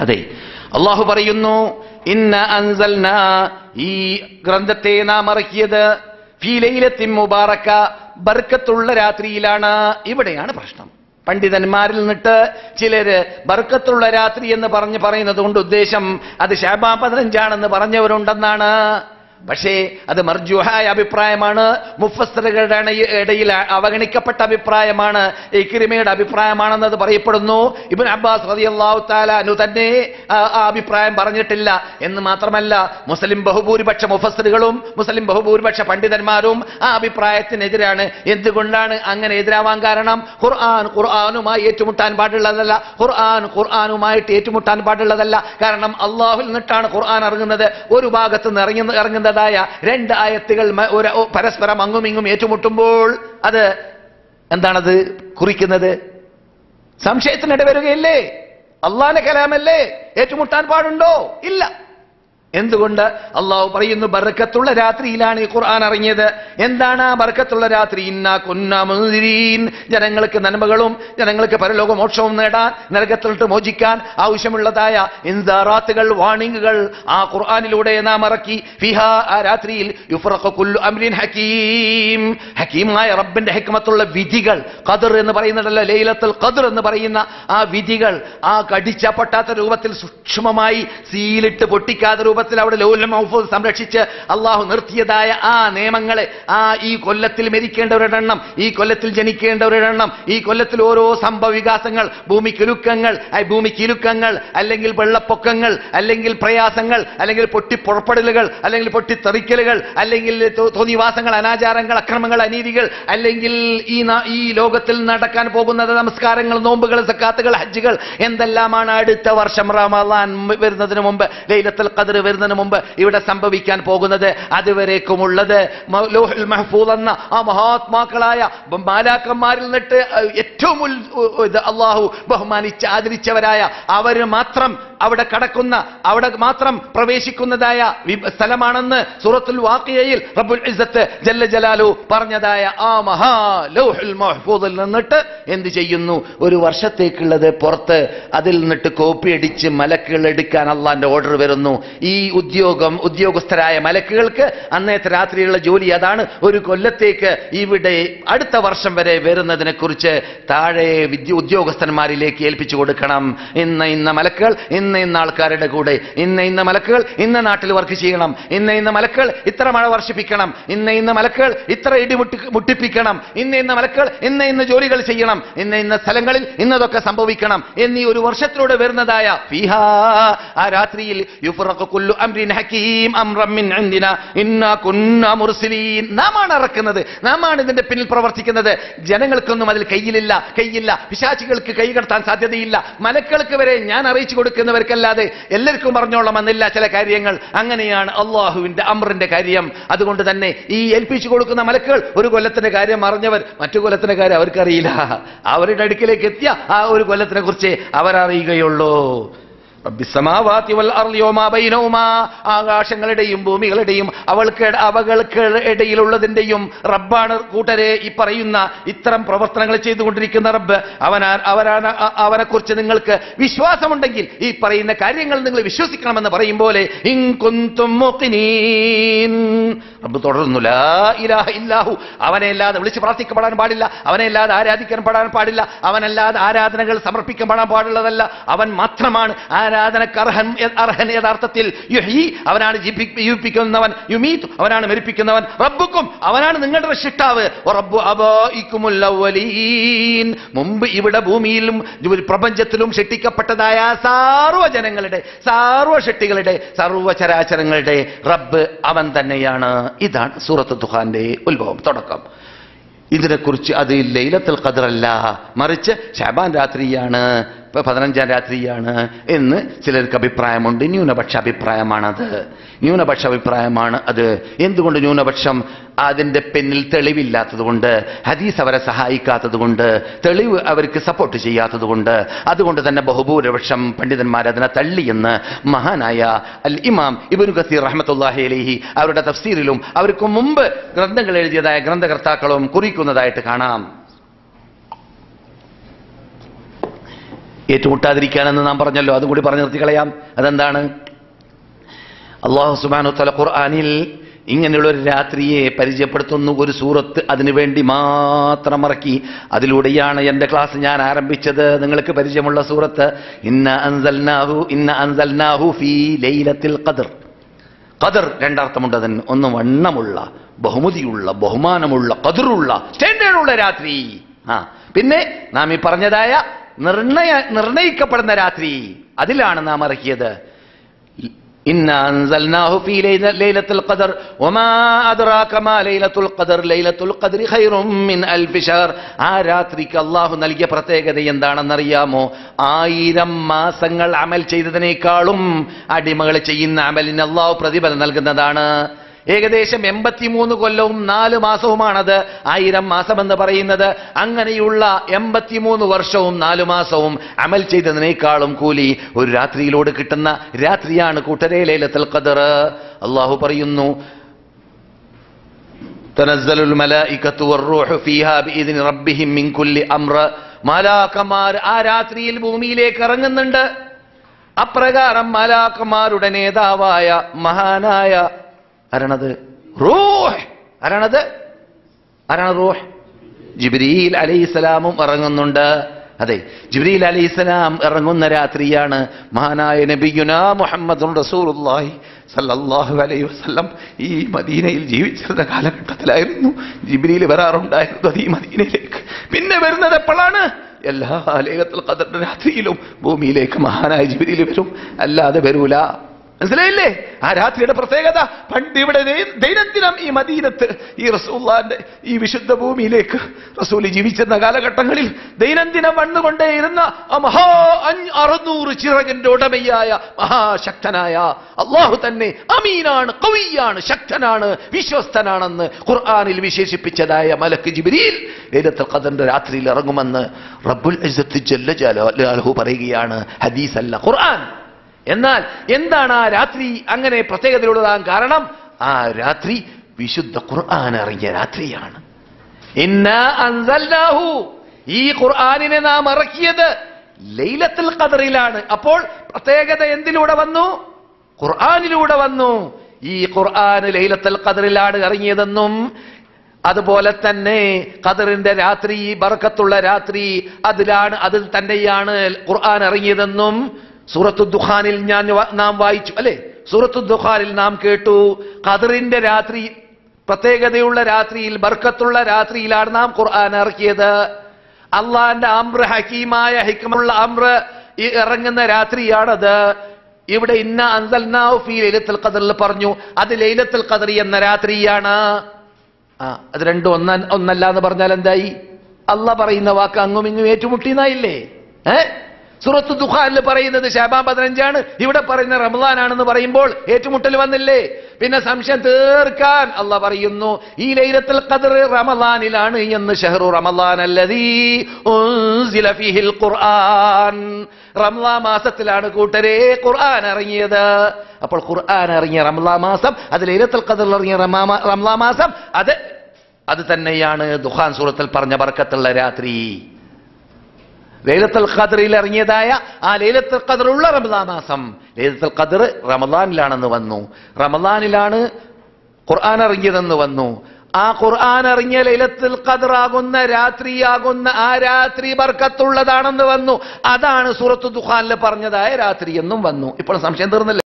അതെ. അള്ളാഹു പറയുന്നു ഇന്ന അൻസൽന ഈ ഗ്രന്ഥത്തെ നാം ഇറക്കിയത് ഫീ ലൈലത്തിൻ മുബാറക്ക ബർക്കത്തുള്ള രാത്രിയിലാണ്. ഇവിടെയാണ് പ്രശ്നം. പണ്ഡിതന്മാരിൽ നിന്നിട്ട് ചിലര് ബർക്കത്തുള്ള രാത്രി എന്ന് പറഞ്ഞ് പറയുന്നത് കൊണ്ട് ഉദ്ദേശം അത് ഷാബാ പതിനഞ്ചാണെന്ന് പറഞ്ഞവരുണ്ടെന്നാണ്. പക്ഷേ അത് മർജുഹായ അഭിപ്രായമാണ്. മുഫസ്തറുകളുടെ ഇടയിൽ അവഗണിക്കപ്പെട്ട അഭിപ്രായമാണ്. ഇക്രിമയുടെ അഭിപ്രായമാണെന്നത് പറയപ്പെടുന്നു. ഇബിൻ അബ്ബാസ് തആല അനു തന്നെ ആ അഭിപ്രായം പറഞ്ഞിട്ടില്ല. എന്ന് മാത്രമല്ല മുസ്ലിം ബഹുഭൂരിപക്ഷ മുഫസ്തറുകളും മുസ്ലിം ബഹുഭൂരിപക്ഷ പണ്ഡിതന്മാരും ആ അഭിപ്രായത്തിനെതിരാണ്. എന്തുകൊണ്ടാണ് അങ്ങനെ എതിരാവാൻ കാരണം? ഖുർആൻ ഖുർആാനുമായി ഏറ്റുമുട്ടാൻ പാടുള്ളതല്ല. ഖുർആൻ ഖുർആാനുമായിട്ട് ഏറ്റുമുട്ടാൻ പാടുള്ളതല്ല. കാരണം അള്ളാഹുൽ നിന്നിട്ടാണ് ഖുർആൻ ഇറങ്ങുന്നത്. ഒരു ഭാഗത്ത് നിന്ന് ഇറങ്ങുന്ന ഇറങ്ങുന്നതായ രണ്ട് ആയത്തുകൾ പരസ്പരം അങ്ങും ഇങ്ങും ഏറ്റുമുട്ടുമ്പോൾ അത് എന്താണത്? കുറിക്കുന്നത്? സംശയത്തിനിട വരികയില്ലേ അള്ളാന്റെ കലാമല്ലേ? ഏറ്റുമുട്ടാൻ പാടുണ്ടോ? ഇല്ല. എന്തുകൊണ്ട് അള്ളാഹു പറയുന്നു ബർക്കത്തുള്ള രാത്രിയിലാണ് ഈ ഖുർആൻ അറിഞ്ഞത് എന്താണ് ആ ബർക്കത്തുള്ള രാത്രി? ഇന്നാ കുന്നാ മുൻദിരീൻ ജനങ്ങൾക്ക് നന്മകളും ജനങ്ങൾക്ക് പരലോക മോക്ഷവും നേടാൻ നരകത്തിലിട്ട് മോചിക്കാൻ ആവശ്യമുള്ളതായ ഇൻസാറാത്തുകൾ വാണിങ്ങുകൾ ആ ഖുർആാനിലൂടെ നാം ഇറക്കി. ഫിഹ ആ രാത്രിയിൽ അംരിൻ ഹക്കീം ഹക്കീമായ റബ്ബിന്റെ ഹെക്മത്തുള്ള വിധികൾ ഖദർ എന്ന് പറയുന്നുണ്ടല്ലോ ലൈലത്തുൽ ഖദർ എന്ന് പറയുന്ന ആ വിധികൾ ആ കടിച്ച പൊട്ടാത്ത രൂപത്തിൽ സൂക്ഷ്മമായി സീലിട്ട് പൊട്ടിക്കാതെ രൂപത്തിൽ അവിടെ ലൗല മൗഫൂസ് സംരക്ഷിച്ച് അള്ളാഹു നിർത്തിയതായ ആ നിയമങ്ങളെ ആ ഈ കൊല്ലത്തിൽ മരിക്കേണ്ടവരുടെ ഈ കൊല്ലത്തിൽ ജനിക്കേണ്ടവരുടെ ഈ കൊല്ലത്തിൽ ഓരോ സംഭവ വികാസങ്ങൾ ഭൂമി ഭൂമിക്കിലുക്കങ്ങൾ ഭൂമി കിലുക്കങ്ങൾ അല്ലെങ്കിൽ വെള്ളപ്പൊക്കങ്ങൾ അല്ലെങ്കിൽ പ്രയാസങ്ങൾ അല്ലെങ്കിൽ പൊട്ടിപ്പുറപ്പെടലുകൾ അല്ലെങ്കിൽ പൊട്ടിത്തെറിക്കലുകൾ അല്ലെങ്കിൽ തോന്നിവാസങ്ങൾ അനാചാരങ്ങൾ അക്രമങ്ങൾ അനീതികൾ അല്ലെങ്കിൽ ഈ ഈ ലോകത്തിൽ നടക്കാൻ പോകുന്നത് നമസ്കാരങ്ങൾ നോമ്പുകൾ സക്കാത്തുകൾ ഹജ്ജുകൾ എന്തെല്ലാമാണ് അടുത്ത വർഷം റമദാൻ വരുന്നതിന് മുമ്പ് ലൈലത്തുൽ ഖദർ വരുന്നതിന് മുമ്പ് ഇവിടെ സംഭവിക്കാൻ പോകുന്നത് അതുവരേക്കുമുള്ളത്. ലൗഹുൽ എന്ന ആ മഹാത്മാക്കളായ മാലാക്കന്മാരിൽ നിന്നിട്ട് ഏറ്റവും അള്ളാഹു ബഹുമാനിച്ച് ആദരിച്ചവരായ അവർ മാത്രം അവിടെ കടക്കുന്ന അവിടെ മാത്രം പ്രവേശിക്കുന്നതായ സ്ഥലമാണെന്ന് സൂറത്തുൽ വാക്കിയയിൽ റബ്ബുൽ ഇസത്ത് ജല്ല ജലാലു പറഞ്ഞതായ ആ മഹാ ലൗഹുൽ മഹഫൂദിൽ നിന്നിട്ട് എന്ത് ചെയ്യുന്നു? ഒരു വർഷത്തേക്കുള്ളത് പുറത്ത് അതിൽ നിന്നിട്ട് കോപ്പി അടിച്ച് മലക്കുകൾ എടുക്കാൻ അള്ളാന്റെ ഓർഡർ വരുന്നു. ഈ ഉദ്യോഗം ഉദ്യോഗസ്ഥരായ മലക്കുകൾക്ക് അന്നേത്തെ രാത്രിയുള്ള ജോലി അതാണ്. ഒരു കൊല്ലത്തേക്ക് ഇവിടെ അടുത്ത വർഷം വരെ വരുന്നതിനെ കുറിച്ച് താഴെ വിദ്യ ഉദ്യോഗസ്ഥന്മാരിലേക്ക് ഏൽപ്പിച്ചു കൊടുക്കണം. ഇന്ന ഇന്ന മലക്കുകൾ ഇന്ന ഇന്ന ആൾക്കാരുടെ കൂടെ ഇന്ന ഇന്ന മലക്കുകൾ ഇന്ന നാട്ടിൽ വർക്ക് ചെയ്യണം. ഇന്ന ഇന്ന മലക്കുകൾ ഇത്ര മഴ വർഷിപ്പിക്കണം. ഇന്ന ഇന്ന മലക്കുകൾ ഇത്ര ഇടി മുട്ടി മുട്ടിപ്പിക്കണം. ഇന്ന ഇന്ന മലക്കുകൾ ഇന്ന ഇന്ന ജോലികൾ ചെയ്യണം. ഇന്ന ഇന്ന സ്ഥലങ്ങളിൽ ഇന്നതൊക്കെ സംഭവിക്കണം. എന്നീ ഒരു വർഷത്തിലൂടെ വരുന്നതായ ഫീഹാ ആ രാത്രിയിൽ യുഫ്റഖു കുല്ലു അംരിൻ ഹക്കീം അംറൻ മിൻ ഇന്ന ഇന്നാ കുന്ന മുർസിലീൻ നാമാണ് ഇറക്കുന്നത്. നാമാണ് ഇതിന്റെ പിന്നിൽ പ്രവർത്തിക്കുന്നത്. ജനങ്ങൾക്കൊന്നും അതിൽ കയ്യിലില്ല കയ്യില്ല. പിശാചികൾക്ക് കൈ കടത്താൻ സാധ്യതയില്ല. മലക്കൾക്ക് വരെ ഞാൻ അറിയിച്ചു കൊടുക്കുന്നവർക്കല്ലാതെ എല്ലാവർക്കും പറഞ്ഞോളാം എന്നില്ല ചില കാര്യങ്ങൾ. അങ്ങനെയാണ് അള്ളാഹുവിന്റെ അമറിന്റെ കാര്യം. അതുകൊണ്ട് തന്നെ ഈ ഏൽപ്പിച്ചു കൊടുക്കുന്ന മലക്കുകൾ ഒരു കൊല്ലത്തിന്റെ കാര്യം അറിഞ്ഞവർ മറ്റു കൊല്ലത്തിന്റെ കാര്യം അവർക്കറിയില്ല. അവരുടെ അടുക്കിലേക്ക് എത്തിയ ആ ഒരു കൊല്ലത്തിനെ കുറിച്ച് അവരറിയുകയുള്ളൂ. ആകാശങ്ങളുടെയും ഭൂമികളുടെയും അവൾക്ക് അവകൾക്ക് ഇടയിലുള്ളതിന്റെയും റബ്ബാണ് കൂട്ടരെ ഈ പറയുന്ന ഇത്തരം പ്രവർത്തനങ്ങൾ ചെയ്തുകൊണ്ടിരിക്കുന്ന റബ്ബ്. അവനാ അവരാണ് അവനെ കുറിച്ച് നിങ്ങൾക്ക് വിശ്വാസമുണ്ടെങ്കിൽ ഈ പറയുന്ന കാര്യങ്ങൾ നിങ്ങൾ വിശ്വസിക്കണമെന്ന് പറയും പോലെ ഇൻ കുന്തും മുഖിനീൻ. റബ്ബ് തുടർന്നു ലാ ഇലാഹ ഇല്ലാഹു. അവനെ അല്ലാതെ വിളിച്ച് പ്രാർത്ഥിക്കപ്പെടാൻ പാടില്ല അവനെ അല്ലാതെ ആരാധിക്കാൻ പാടില്ല അവനല്ലാതെ ആരാധനകൾ സമർപ്പിക്കപ്പെടാൻ പാടുള്ളതല്ല. അവൻ മാത്രമാണ് ആരാധനക്ക് അർഹൻ അർഹൻ യഥാർത്ഥത്തിൽ. യുഹീ അവനാണ് ജീവിപ്പിക്കുന്നവൻ. യുമീത് അവനാണ് മരിപ്പിക്കുന്നവൻ. റബ്ബുക്കും അവനാണ് നിങ്ങളുടെ രക്ഷിട്ടാവ് റബ്ബു മുമ്പ് ഇവിടെ ഭൂമിയിലും പ്രപഞ്ചത്തിലും ഷെട്ടിക്കപ്പെട്ടതായ സാർവ ജനങ്ങളുടെ സർവ ചരാചരങ്ങളുടെ റബ്ബ് അവൻ തന്നെയാണ്. ഇതാണ് സൂറത്ത് ദുഹാന്റെ ഉത്ഭവം തുടക്കം. ഇതിനെക്കുറിച്ച് അത് ലൈലത്തുൽ ഖദറല്ല മറിച്ച് ഷാബാൻ രാത്രിയാണ് പതിനഞ്ചാം രാത്രിയാണ് എന്ന് ചിലർക്ക് അഭിപ്രായമുണ്ട്. ന്യൂനപക്ഷ അഭിപ്രായമാണത്. ന്യൂനപക്ഷ അഭിപ്രായമാണ് അത്. എന്തുകൊണ്ട് ന്യൂനപക്ഷം അതിന്റെ പിന്നിൽ തെളിവില്ലാത്തതുകൊണ്ട് ഹദീസ് അവരെ സഹായിക്കാത്തതുകൊണ്ട് തെളിവ് അവർക്ക് സപ്പോർട്ട് ചെയ്യാത്തതുകൊണ്ട് അതുകൊണ്ട് തന്നെ ബഹുഭൂരിപക്ഷം പണ്ഡിതന്മാർ അതിനെ തള്ളിയെന്ന് മഹാനായ അൽ ഇമാം ഇബിനു കസീർ റഹ്മത്തുല്ലാഹി അലൈഹി അവരുടെ തഫ്സീറിലും അവർക്ക് മുമ്പ് ഗ്രന്ഥങ്ങൾ എഴുതിയതായ ഗ്രന്ഥകർത്താക്കളും കുറിക്കുന്നതായിട്ട് കാണാം. ഏറ്റുമുട്ടാതിരിക്കാനെന്ന് നാം പറഞ്ഞല്ലോ. അതുകൂടി പറഞ്ഞു നിർത്തി കളയാം അതെന്താണ്? അള്ളാഹു സുബാനു തല ഖുർആാനിൽ ഇങ്ങനെയുള്ള ഒരു രാത്രിയെ പരിചയപ്പെടുത്തുന്നു. ഒരു സൂറത്ത് അതിനുവേണ്ടി മാത്രം മറക്കി അതിലൂടെയാണ് എന്റെ ക്ലാസ് ഞാൻ ആരംഭിച്ചത്. നിങ്ങൾക്ക് പരിചയമുള്ള സൂറത്ത് ഇന്ന അൻസൽനാഹു ഇന്ന അൻസൽനാഹു ഫീ ലൈലത്തിൽ ഖദർ. ഖദർ രണ്ടർത്ഥമുണ്ട് അതിന്. ഒന്ന് വണ്ണമുള്ള ബഹുമതിയുള്ള ബഹുമാനമുള്ള കതിറുള്ള സ്റ്റാൻഡേർഡുള്ള രാത്രി. ആ പിന്നെ നാം ഈ പറഞ്ഞതായ നിർണയ നിർണയിക്കപ്പെടുന്ന രാത്രി. അതിലാണ് നാം ഇറക്കിയത്. ആ രാത്രിക്ക് അള്ളാഹു നൽകിയ പ്രത്യേകത എന്താണെന്നറിയാമോ? ആയിരം മാസങ്ങൾ അമൽ ചെയ്തതിനേക്കാളും അടിമകൾ ചെയ്യുന്ന അമലിന് അള്ളാഹു പ്രതിഫലം നൽകുന്നതാണ്. ഏകദേശം എൺപത്തിമൂന്ന് കൊല്ലവും നാല് മാസവുമാണത് ആയിരം മാസം എന്ന് പറയുന്നത്. അങ്ങനെയുള്ള എൺപത്തിമൂന്ന് വർഷവും നാലു മാസവും അമൽ ചെയ്തതിനേക്കാളും കൂലി ഒരു രാത്രിയിലൂടെ കിട്ടുന്ന രാത്രിയാണ് കൂട്ടരേ ലേലത്തിൽ ഖദർ. അള്ളാഹു പറയുന്നു തനസ്സലുൽ മലായികത്തു വർ ഫീഹാ ബിഇذن റബ്ബിഹിം മിൻ കുല്ലി അംറ. മാലാക്കമാർ ആ രാത്രിയിൽ ഭൂമിയിലേക്ക് ഇറങ്ങുന്നുണ്ട്. അപ്രകാരം മാലാക്കമാരുടെ നേതാവായ മഹാനായ ആരാണത്? റൂഹ്. ആരാണത്? ആരാണ് റൂഹ്? ജിബ്രീൽ അലൈഹിസ്സലാമും ഇറങ്ങുന്നുണ്ട്. അതെ ജിബ്രീൽ അലൈഹിസ്സലാം ഇറങ്ങുന്ന രാത്രിയാണ് മഹാനായ നബിയുന മുഹമ്മദ് റസൂലുള്ളാഹി സല്ലല്ലാഹു അലൈഹി വസല്ലം ഈ മദീനയിൽ ജീവിച്ചിരുന്ന കാലഘട്ടത്തിലായിരുന്നു ജിബ്രീൽ വരാറുണ്ടായിരുന്നത് ഈ മദീനയിലേക്ക്. പിന്നെ വരുന്നത് എപ്പോഴാണ്? എല്ലാ ലൈലത്തുൽ ഖദറിന്റെ രാത്രിയിലും ഭൂമിയിലേക്ക് മഹാനായ ജിബ്രീൽ വരും. അല്ലാതെ വരൂല. മനസ്സിലായില്ലേ? ആ രാത്രിയുടെ പ്രത്യേകത പണ്ട് ഇവിടെ ദൈനംദിനം ഈ മദീനത്ത് ഈ റസൂള്ളാന്റെ ഈ വിശുദ്ധ ഭൂമിയിലേക്ക് റസൂൽ ജീവിച്ചിരുന്ന കാലഘട്ടങ്ങളിൽ ദൈനംദിനം വന്നുകൊണ്ടേയിരുന്ന ആ മഹാ അറുന്നൂറ് ചിറകിന്റെ ഉടമയായ മഹാശക്തനായ അള്ളാഹു തന്നെ അമീനാണ് കവിയാണ് ശക്തനാണ് വിശ്വസ്തനാണെന്ന് ഖുർആാനിൽ വിശേഷിപ്പിച്ചതായ മലക്ക് ജിബിരിയിൽ ലൈലത്തുൽ ഖദറിന്റെ രാത്രിയിൽ ഇറങ്ങുമെന്ന് റബ്ബുൽ ജല്ല പറയുകയാണ്. ഹദീസ് അല്ല ഖുർആൻ. എന്നാൽ എന്താണ് ആ രാത്രി അങ്ങനെ പ്രത്യേകതയുള്ളതാകാൻ കാരണം? ആ രാത്രി വിശുദ്ധ ഖുർആൻ ഇറങ്ങിയ രാത്രിയാണ്. ഈ ഖുർആാനിനെ നാം ഇറക്കിയത് ലൈലത്തുൽ ഖദറിലാണ്. അപ്പോൾ പ്രത്യേകത എന്തിലൂടെ വന്നു? ഖുർആാനിലൂടെ വന്നു. ഈ ഖുർആൻ ലൈലത്തുൽ ഖദറിലാണ് ഇറങ്ങിയതെന്നും അതുപോലെ തന്നെ ഖദറിന്റെ രാത്രി ബർക്കത്തുള്ള രാത്രി അതിലാണ് അതിൽ തന്നെയാണ് ഖുർആൻ ഇറങ്ങിയതെന്നും സൂറത്തു ദുഖാനിൽ ഞാൻ നാം വായിച്ചു അല്ലെ? സൂറത്തു ദുഖാനിൽ നാം കേട്ടു ഖദറിന്റെ രാത്രി പ്രത്യേകതയുള്ള രാത്രിയിൽ ബർക്കത്തുള്ള രാത്രിയിലാണ് നാം ഖുർആൻ ഇറക്കിയത്. അള്ളാന്റെ അമ്ര ഹക്കീമായ ഹിക്കമുള്ള അമ്ര ഇറങ്ങുന്ന രാത്രിയാണത്. ഇവിടെ ഇന്ന അൻസൽനാഹു ഫീ ലൈലത്തുൽ ഖദറിൽ പറഞ്ഞു അത് ലൈലത്തുൽ ഖദർ എന്ന രാത്രിയാണ്. ആ അത് രണ്ടും ഒന്ന ഒന്നല്ല എന്ന് പറഞ്ഞാൽ എന്തായി അല്ല പറയുന്ന വാക്ക് അങ്ങും ഇങ്ങും ഏറ്റുമുട്ടിയെന്നായില്ലേ? ഏ? സുറത്ത് ദുഖാനിൽ പറയുന്നത് ഷാബാൻ പതിനഞ്ചാണ്. ഇവിടെ പറയുന്ന റമദാനാണെന്ന് പറയുമ്പോൾ ഏറ്റുമുട്ടൽ വന്നില്ലേ? പിന്നെ സംശയം തീർക്കാൻ അല്ല പറയുന്നു ഈ ലൈലത്തിൽ ഖദർ റമദാനിലാണ് എന്ന് ഷഹറു റമദാൻ അല്ലതീ ഖുർആൻ. റംലാ മാസത്തിലാണ് കൂട്ടരെ ഖുർആൻ ഇറങ്ങിയത്. അപ്പോൾ ഖുർആൻ ഇറങ്ങിയ റംലാ മാസം അത് ലൈലത്തിൽ ഖദറിൽ ഇറങ്ങിയ റംലാ മാസം അത് അത് തന്നെയാണ് ദുഖാൻ സൂറത്തിൽ പറഞ്ഞ ബർക്കത്തുള്ള രാത്രി. ലൈലത്തുൽ ഖദറിൽ ഇറങ്ങിയതായ ആ ലൈലത്തുൽ ഖദറുള്ള റമദാൻ മാസം. ലൈലത്തുൽ ഖദർ റമദാനിലാണെന്ന് വന്നു. റമദാനിലാണ് ഖുർആൻ ഇറങ്ങിയതെന്ന് വന്നു. ആ ഖുർആൻ ഇറങ്ങിയ ലൈലത്തുൽ ഖദർ ആകുന്ന രാത്രിയാകുന്ന ആ രാത്രി ബർക്കത്തുള്ളതാണെന്ന് വന്നു. അതാണ് സൂറത്തു ദുഖാനിൽ പറഞ്ഞതായ രാത്രി എന്നും വന്നു. ഇപ്പോൾ സംശയം തീർന്നില്ല.